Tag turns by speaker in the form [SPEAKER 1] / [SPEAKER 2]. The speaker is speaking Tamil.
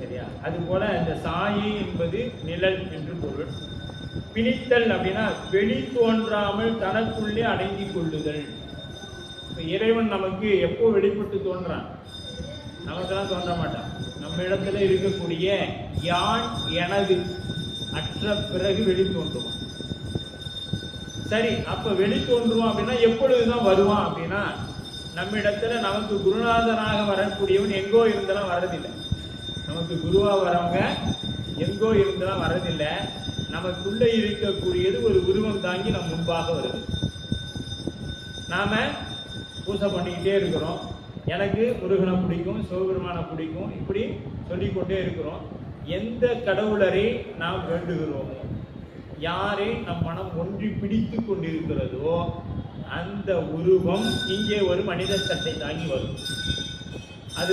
[SPEAKER 1] சரியா? அதுபோல இந்த சாயி என்பது நிழல் என்று பொருள். பிணித்தல் அப்படின்னா வெளி தோன்றாமல் தனக்குள்ளே அடங்கி கொள்ளுதல். இப்போ இறைவன் நமக்கு எப்போ வெளிப்பட்டு தோன்றான்? நமக்கெல்லாம் தோன்ற மாட்டான். நம்ம இடத்துல இருக்கக்கூடிய யான் எனது அற்ற பிறகு வெளி தோன்றுவான். சரி அப்ப வெளி தோன்றுவான் அப்படின்னா எப்பொழுதுதான் வருவான் அப்படின்னா நம்ம இடத்துல நமக்கு குருநாதனாக வரக்கூடியவன் எங்கோ இருந்தெல்லாம் வர்றதில்லை. நமக்கு குருவா வரவங்க எங்கோ இருந்தெல்லாம் வர்றதில்லை. நமக்குள்ளே இருக்கக்கூடியது ஒரு உருவம் தாங்கி நம் முன்பாக வருது. நாம பூஜை பண்ணிக்கிட்டே இருக்கிறோம். எனக்கு முருகனை பிடிக்கும் சிவபெருமானை பிடிக்கும் இப்படி சொல்லிக்கொண்டே இருக்கிறோம். எந்த கடவுளரை நாம் வேண்டுகிறோமோ யாரை நம் மனம் ஒன்றி பிடித்து கொண்டிருக்கிறதோ அந்த உருவம் இங்கே ஒரு மனித சட்டை தாங்கி வரும்.